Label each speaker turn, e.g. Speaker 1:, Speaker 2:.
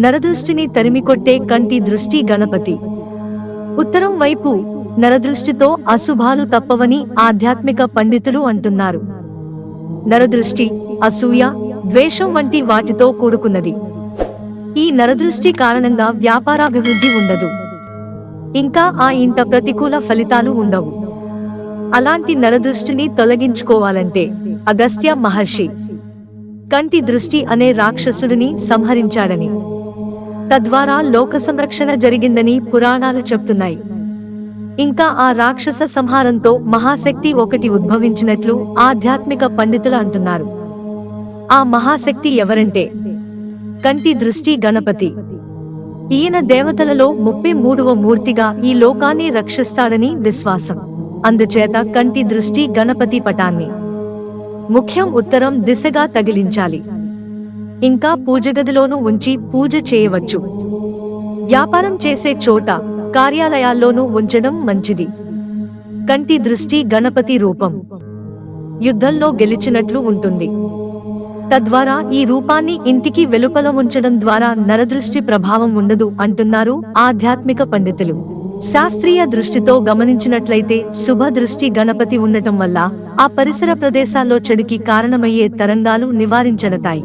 Speaker 1: నరదృష్టిని తరిమికొట్టే కంటి దృష్టి గణపతి. ఉత్తరం వైపు నరదృష్టితో అశుభాలు తప్పవని ఆధ్యాత్మిక పండితులు అంటున్నారు. నరదృష్టి అసూయ ద్వేషం వంటి వాటితో కూడుకున్నది. ఈ నరదృష్టి కారణంగా వ్యాపారాభివృద్ధి ఉండదు. ఇంకా ఆ ఇంట ప్రతికూల ఫలితాలు ఉండవు. అలాంటి నరదృష్టిని తొలగించుకోవాలంటే అగస్త్య మహర్షి కంటి దృష్టి అనే రాక్షసుడిని సంహరించాడని. తద్వారా లోక సంరక్షణ జరిగిందని పురాణాలు చెప్తున్నాయి. ఇంకా ఆ రాక్షస సంహారంతో మహాశక్తి ఒకటి ఉద్భవించినట్లు ఆధ్యాత్మిక పండితులు అంటున్నారు. ఆ మహాశక్తి ఎవరంటే? కంటి దృష్టి గణపతి. ఈయన దేవతలలో ముప్పై మూడవ మూర్తిగా ఈ లోకాన్ని రక్షిస్తాడని విశ్వాసం. అందుచేత కంటి దృష్టి గణపతి పటాన్ని. ముఖ్యం ఉత్తరం దిశగా తగిలించాలి. ఇంకా పూజగదిలోనూ ఉంచి పూజ చేయవచ్చు. వ్యాపారం చేసే చోట కార్యాలయాల్లోనూ ఉంచడం మంచిది. కంటి దృష్టి గణపతి రూపం. యుద్ధంలో గెలిచినట్లు ఉంటుంది. తద్వారా ఈ రూపాన్ని ఇంటికి వెలుపల ఉంచడం ద్వారా నరదృష్టి ప్రభావం ఉండదు అంటున్నారు ఆధ్యాత్మిక పండితులు. శాస్త్రీయ దృష్టితో గమనించినట్లయితే శుభ దృష్టి గణపతి ఉండటం వల్ల ఆ పరిసర ప్రదేశాల్లో చెడుకి కారణమయ్యే తరంగాలు నివారించడతాయి